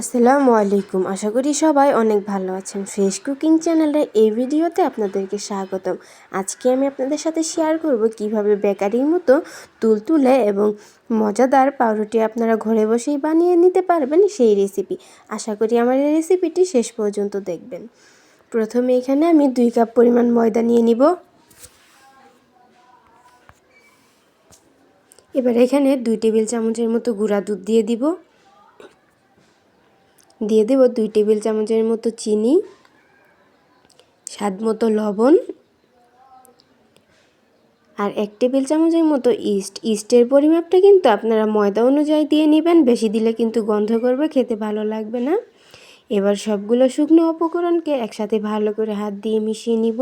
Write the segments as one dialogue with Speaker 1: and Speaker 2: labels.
Speaker 1: আসসালামু আলাইকুম। আশা করি সবাই অনেক ভালো আছেন। ফ্রেশ কুকিং চ্যানেলের এই ভিডিওতে আপনাদেরকে স্বাগতম। আজকে আমি আপনাদের সাথে শেয়ার করব কীভাবে বেকারির মতো তুলতুলে এবং মজাদার পাউরুটি আপনারা ঘরে বসেই বানিয়ে নিতে পারবেন সেই রেসিপি। আশা করি আমার এই রেসিপিটি শেষ পর্যন্ত দেখবেন। প্রথমে এখানে আমি দুই কাপ পরিমাণ ময়দা নিয়ে নিব। এবার এখানে দুই টেবিল চামচের মতো গুঁড়া দুধ দিয়ে দিব। দিয়ে দেব দুই টেবিল চামচের মতো চিনি, স্বাদ মতো লবণ আর এক টেবিল চামচের মতো ইস্ট। ইস্টের পরিমাপটা কিন্তু আপনারা ময়দা অনুযায়ী দিয়ে নেবেন, বেশি দিলে কিন্তু গন্ধ করবে, খেতে ভালো লাগবে না। এবার সবগুলো শুকনো উপকরণকে একসাথে ভালো করে হাত দিয়ে মিশিয়ে নিব।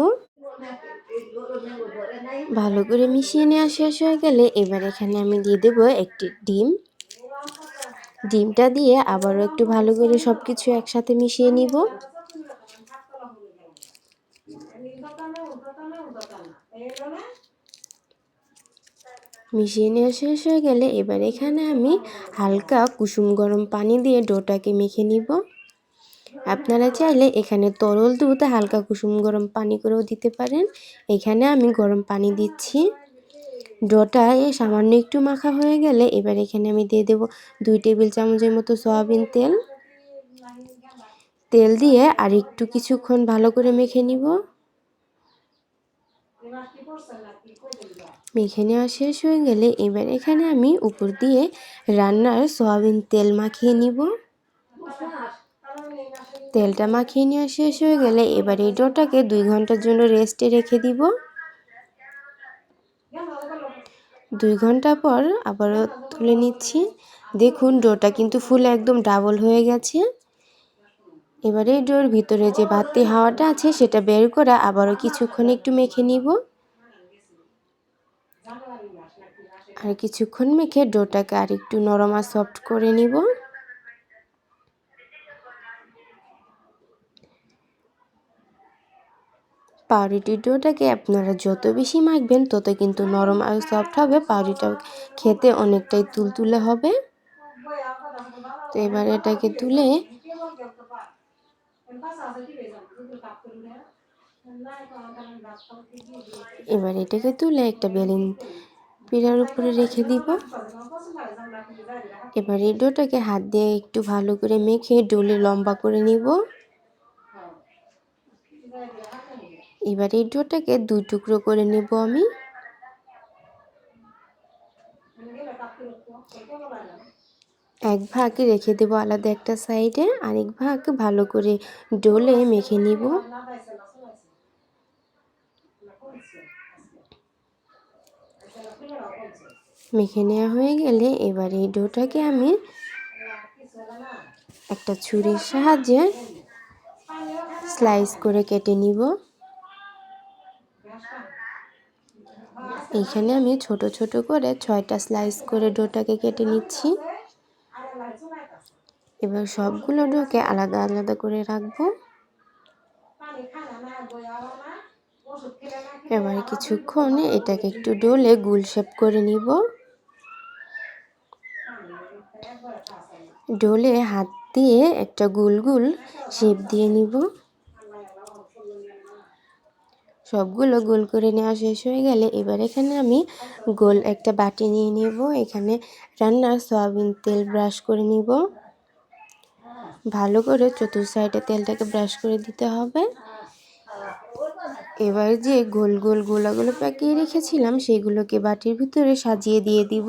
Speaker 1: ভালো করে মিশিয়ে নেওয়া শেষ হয়ে গেলে এবার এখানে আমি দিয়ে দেবো একটি ডিম। ডিমটা দিয়ে আবারও একটু ভালো করে সব কিছু একসাথে মিশিয়ে নিব। মিশিয়ে নেওয়া শেষ হয়ে গেলে এবার এখানে আমি হালকা কুসুম গরম পানি দিয়ে ডোটাকে মেখে নিব। আপনারা চাইলে এখানে তরল দুধ হালকা কুসুম গরম পানি করেও দিতে পারেন। এখানে আমি গরম পানি দিচ্ছি। ডোটা সামান্য একটু মাখা হয়ে গেলে এবার এখানে আমি দিয়ে দেব দুই টেবিল চামচের মতো সয়াবিন তেল। তেল দিয়ে আর একটু কিছুক্ষণ ভালো করে মেখে নিব। মেখে নেওয়া শেষ হয়ে গেলে এবার এখানে আমি উপর দিয়ে রান্নার সয়াবিন তেল মাখিয়ে নিব। তেলটা মাখিয়ে নেওয়া শেষ হয়ে গেলে এবার এই ডোটাকে দুই ঘণ্টার জন্য রেস্টে রেখে দিব। দুই ঘণ্টা পর আবারও তুলে নিচ্ছি। দেখুন ডোটা কিন্তু ফুল একদম ডাবল হয়ে গেছে। এবারে ডোর ভিতরে যে ভাতি হাওয়াটা আছে, সেটা বের করে আবারও কিছুক্ষণ একটু মেখে নিব। আর কিছুক্ষণ মেখে ডোটাকে আর একটু নরম আর সফট করে নিব। পাউরুটির ডোটাকে আপনারা যত বেশি মাখবেন, তত কিন্তু নরম আর সফট হবে। পাউরুটিটা খেতে অনেকটাই তুলতুলে হবে। তো এবার এটাকে তুলে এবার এটাকে তুলে একটা বেলিন পিড়ার উপরে রেখে দিব। এবার এই ডোটাকে হাত দিয়ে একটু ভালো করে মেখে ডোলে লম্বা করে নিব। এবার এই ডোটাকে দুই টুকরো করে নেব আমি। এক ভাগ রেখে দেব আলাদা একটা সাইডে, আরেক ভাগ ভালো করে ডোলে মেখে নিব। মেখে নেওয়া হয়ে গেলে এবার এই ডোটাকে আমি একটা ছুরির সাহায্যে স্লাইস করে কেটে নিব। এখানে আমি ছোট ছোট করে ছয়টা স্লাইস করে ডোটাকে কেটে নিচ্ছি। এবার সবগুলো ডোকে আলাদা আলাদা করে রাখব। এবার কিছুক্ষণ এটাকে একটু ডোলে গুল শেপ করে নিব। ডোলে হাত দিয়ে একটা গুল গুল শেপ দিয়ে নিব। সবগুলো গোল করে নেওয়া শেষ হয়ে গেলে এবার এখানে আমি গোল একটা বাটি নিয়ে নেব। এখানে রান্নার সয়াবিন তেল ব্রাশ করে নিব। ভালো করে চতুর সাইডে তেলটাকে ব্রাশ করে দিতে হবে। এবার যে গোল গোল গোলাগুলো পাকিয়ে রেখেছিলাম, সেগুলোকে বাটির ভিতরে সাজিয়ে দিয়ে দিব।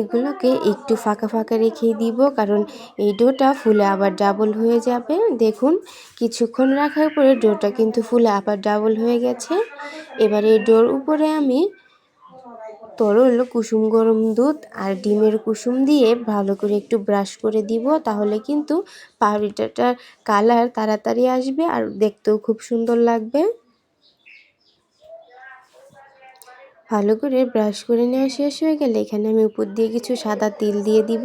Speaker 1: এগুলোকে একটু ফাঁকা ফাঁকা রেখে দিব, কারণ এই ডোটা ফুলে আবার ডাবল হয়ে যাবে। দেখুন, কিছুক্ষণ রাখার পরে ডোটা কিন্তু ফুলে আবার ডাবল হয়ে গেছে। এবার এই ডোর উপরে আমি তরল কুসুম গরম দুধ আর ডিমের কুসুম দিয়ে ভালো করে একটু ব্রাশ করে দিব, তাহলে কিন্তু পাউরিটাটার কালার তাড়াতাড়ি আসবে আর দেখতেও খুব সুন্দর লাগবে। ভালো করে ব্রাশ করে নেওয়া শেষ হয়ে গেলে এখানে আমি উপর দিয়ে কিছু সাদা তিল দিয়ে দিব।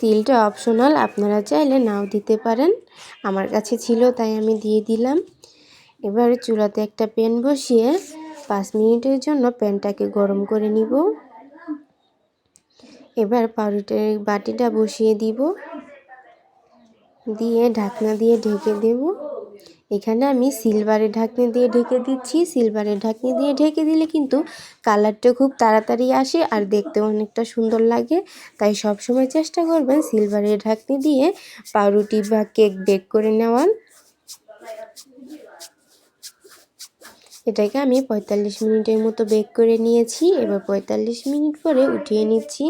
Speaker 1: তিলটা অপশনাল আপনারা চাইলে নাও দিতে পারেন। আমার কাছে ছিল, তাই আমি দিয়ে দিলাম। এবার চুলাতে একটা প্যান বসিয়ে পাঁচ মিনিটের জন্য প্যানটাকে গরম করে নিব। এবার পাউরুটির বাটিটা বসিয়ে দিব। দিয়ে ঢাকনা দিয়ে ঢেকে দেব। এখানে আমি সিলভারের ঢাকনি দিয়ে ঢেকে দিচ্ছি। সিলভারের ঢাকনি দিয়ে ঢেকে দিলে কিন্তু কালারটা খুব তাড়াতাড়ি আসে আর দেখতেও অনেকটা সুন্দর লাগে। তাই সব সময় চেষ্টা করবেন সিলভারের ঢাকনি দিয়ে পাউরুটি বা কেক বেক করে নেওয়ার। এটাকে আমি পঁয়তাল্লিশ মিনিটের মতো বেক করে নিয়েছি। এবার পঁয়তাল্লিশ মিনিট পরে উঠিয়ে নিচ্ছি।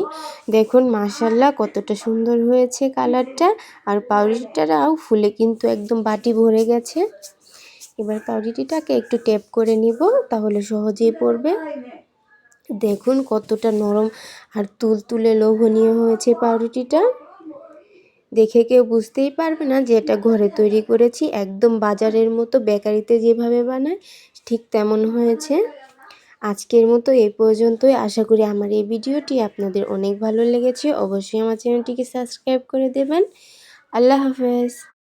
Speaker 1: দেখুন মাসাল্লাহ কতটা সুন্দর হয়েছে কালারটা। আর পাউরুটিটাও ফুলে কিন্তু একদম বাটি ভরে গেছে। এবার পাউরুটিটাকে একটু টেপ করে নিব, তাহলে সহজেই পড়বে। দেখুন কতটা নরম আর তুলতুলে লোভনীয় হয়েছে পাউরুটিটা। দেখে কেউ বুঝতেই পারবে না যে এটা ঘরে তৈরি করেছি। একদম বাজারের মতো বেকারিতে যেভাবে বানায় ঠিক তেমন হয়েছে। আজকের মতো এ পর্যন্তই। আশা করি আমার এই ভিডিওটি আপনাদের অনেক ভালো লেগেছে। অবশ্যই আমার চ্যানেলটিকে সাবস্ক্রাইব করে দেবেন। আল্লাহ হাফেজ।